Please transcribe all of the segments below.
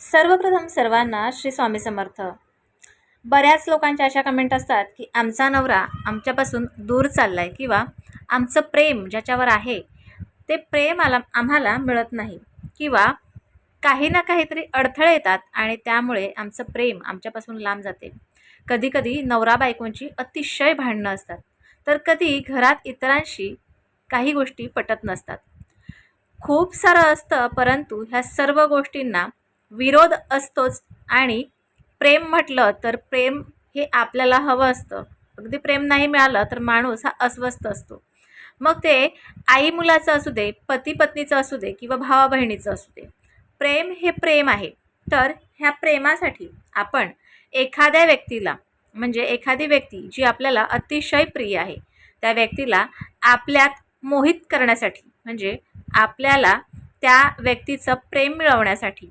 सर्वप्रथम सर्वांना श्री स्वामी समर्थ. बऱ्याच लोकांच्या अशा कमेंट असतात की आमचा नवरा आमच्यापासून दूर चालला आहे किंवा आमचं प्रेम ज्याच्यावर आहे ते प्रेम आला आम्हाला मिळत नाही किंवा काही ना काहीतरी अडथळे येतात आणि त्यामुळे आमचं प्रेम आमच्यापासून लांब जाते. कधीकधी नवरा बायकोंची अतिशय भांडणं असतात तर कधी घरात इतरांशी काही गोष्टी पटत नसतात. खूप सारं असतं परंतु ह्या सर्व गोष्टींना विरोध असतोच आणि प्रेम म्हटलं तर प्रेम हे आपल्याला हवं असतं. अगदी प्रेम नाही मिळालं तर माणूस हा अस्वस्थ असतो. मग ते आई मुलाचं असू दे पती पत्नीचं असू दे किंवा भावा बहिणीचं असू दे प्रेम हे प्रेम आहे. तर ह्या प्रेमासाठी आपण एखाद्या व्यक्तीला म्हणजे एखादी व्यक्ती जी आपल्याला अतिशय प्रिय आहे त्या व्यक्तीला आपल्यात मोहित करण्यासाठी म्हणजे आपल्याला त्या व्यक्तीचं प्रेम मिळवण्यासाठी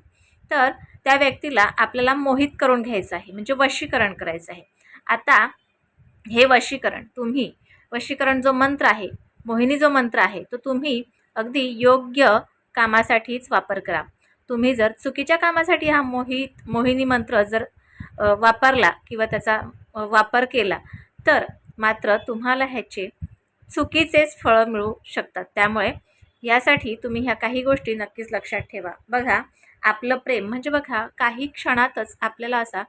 तर त्या व्यक्तीला आपल्याला मोहित करून घ्यायचं आहे म्हणजे वशीकरण करायचं आहे. आता हे वशीकरण तुम्ही वशीकरण जो मंत्र आहे मोहिनी जो मंत्र आहे तो तुम्ही अगदी योग्य कामासाठीच वापर करा. तुम्ही जर चुकीच्या कामासाठी हा मोहित मोहिनी मंत्र जर वापरला किंवा त्याचा वापर केला तर मात्र तुम्हाला ह्याचे चुकीचेच फळं मिळू शकतात. त्यामुळे यासाठी तुम्ही ह्या काही गोष्टी नक्कीच लक्षात ठेवा. बघा आपलं प्रेम म्हणजे बघा काही क्षणातच आपल्याला असा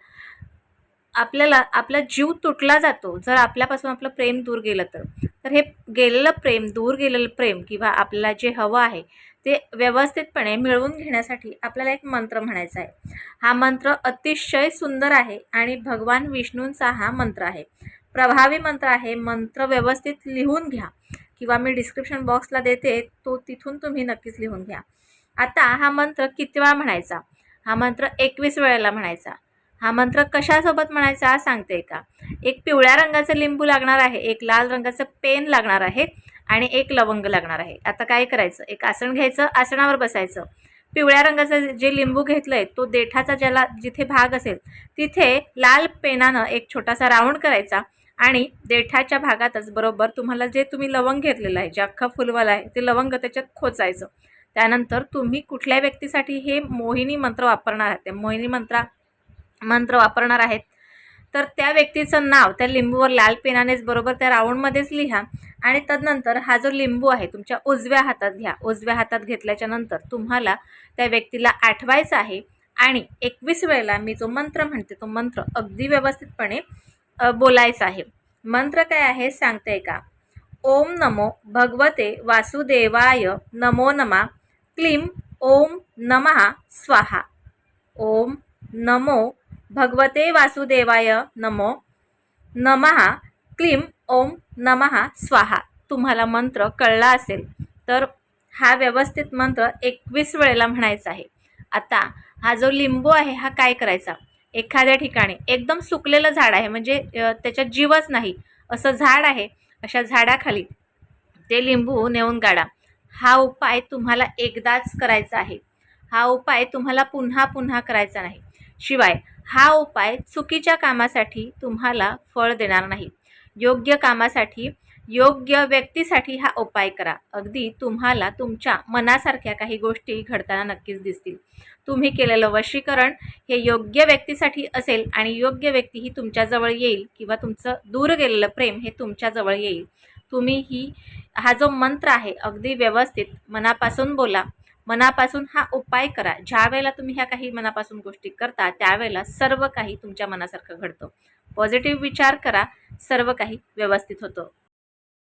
आपल्याला आपला जीव तुटला जातो. जर आपल्यापासून आपलं प्रेम दूर गेलं तर. तर हे गेलेलं प्रेम दूर गेलेलं प्रेम किंवा आपल्याला जे हवं आहे ते व्यवस्थितपणे मिळवून घेण्यासाठी आपल्याला एक मंत्र म्हणायचा आहे. हा मंत्र अतिशय सुंदर आहे आणि भगवान विष्णूंचा हा मंत्र आहे. प्रभावी मंत्र आहे. मंत्र व्यवस्थित लिहून घ्या. किंवा मी डिस्क्रिप्शन बॉक्सला देते तो तिथून तुम्ही नक्कीच लिहून घ्या. आता हा मंत्र किती वेळा म्हणायचा? हा मंत्र एकवीस वेळेला म्हणायचा. हा मंत्र कशासोबत म्हणायचा सांगते का? एक पिवळ्या रंगाचं लिंबू लागणार आहे एक लाल रंगाचं पेन लागणार आहे आणि एक लवंग लागणार आहे. आता काय करायचं? एक आसन घ्यायचं आसनावर बसायचं. पिवळ्या रंगाचं जे लिंबू घेतलं आहे तो देठाचा ज्याला जिथे भाग असेल तिथे लाल पेनानं एक छोटासा राऊंड करायचा. आणि देठाच्या भागातच बरोबर तुम्हाला जे तुम्ही लवंग घेतलेलं आहे जे अख्खा फुलवाला आहे ते लवंग त्याच्यात खोचायचं. त्यानंतर तुम्ही कुठल्या व्यक्तीसाठी हे मोहिनी मंत्र वापरणार आहात? त्या मोहिनी मंत्रा मंत्र वापरणार आहेत. तर त्या व्यक्तीचं नाव त्या लिंबूवर लाल पेनानेच बरोबर त्या राऊंडमध्येच लिहा आणि तदनंतर हा जो लिंबू आहे तुमच्या उजव्या हातात घ्या. उजव्या हातात घेतल्याच्या नंतर तुम्हाला त्या व्यक्तीला आठवायचं आहे आणि एकवीस वेळेला मी जो मंत्र म्हणते तो मंत्र अगदी व्यवस्थितपणे बोलायचं आहे. मंत्र काय आहे सांगते का? ओम नमो भगवते वासुदेवाय नमो नमा. क्लीम ओम नमः स्वाहा. ओम नमो भगवते वासुदेवाय नमो नमः. क्लीम ओम नमः स्वाहा. तुम्हाला मंत्र कळला असेल तर हा व्यवस्थित मंत्र एकवीस वेळेला म्हणायचा आहे. आता हा जो लिंबू आहे हा काय करायचा? एखाद्या ठिकाणी. एकदम सुकलेलं झाड आहे म्हणजे त्याच्यात जीवच नाही. असं झाड आहे अशा झाडाखाली ते लिंबू नेऊन गाडा. हा उपाय तुम्हाला एकदाच करायचा आहे. हा उपाय तुम्हाला पुन्हा पुन्हा करायचा नाही. शिवाय हा उपाय चुकीच्या कामासाठी तुम्हाला फळ देणार नाही. योग्य कामासाठी योग्य व्यक्तीसाठी हा उपाय करा. अगदी तुम्हाला तुमच्या मनासारख्या काही गोष्टी घडताना नक्कीच दिसतील. तुम्ही केलेलं वशीकरण हे योग्य व्यक्तीसाठी असेल आणि योग्य व्यक्ती ही तुमच्याजवळ येईल किंवा तुमचं दूर गेलेलं प्रेम हे तुमच्याजवळ येईल. तुम्ही ही हा जो मंत्र आहे अगदी व्यवस्थित मनापासून बोला. मनापासून हा उपाय करा. ज्या वेळेला तुम्ही ह्या काही मनापासून गोष्टी करता त्यावेळेला सर्व काही तुमच्या मनासारखं घडतं. पॉझिटिव्ह विचार करा सर्व काही व्यवस्थित होतं.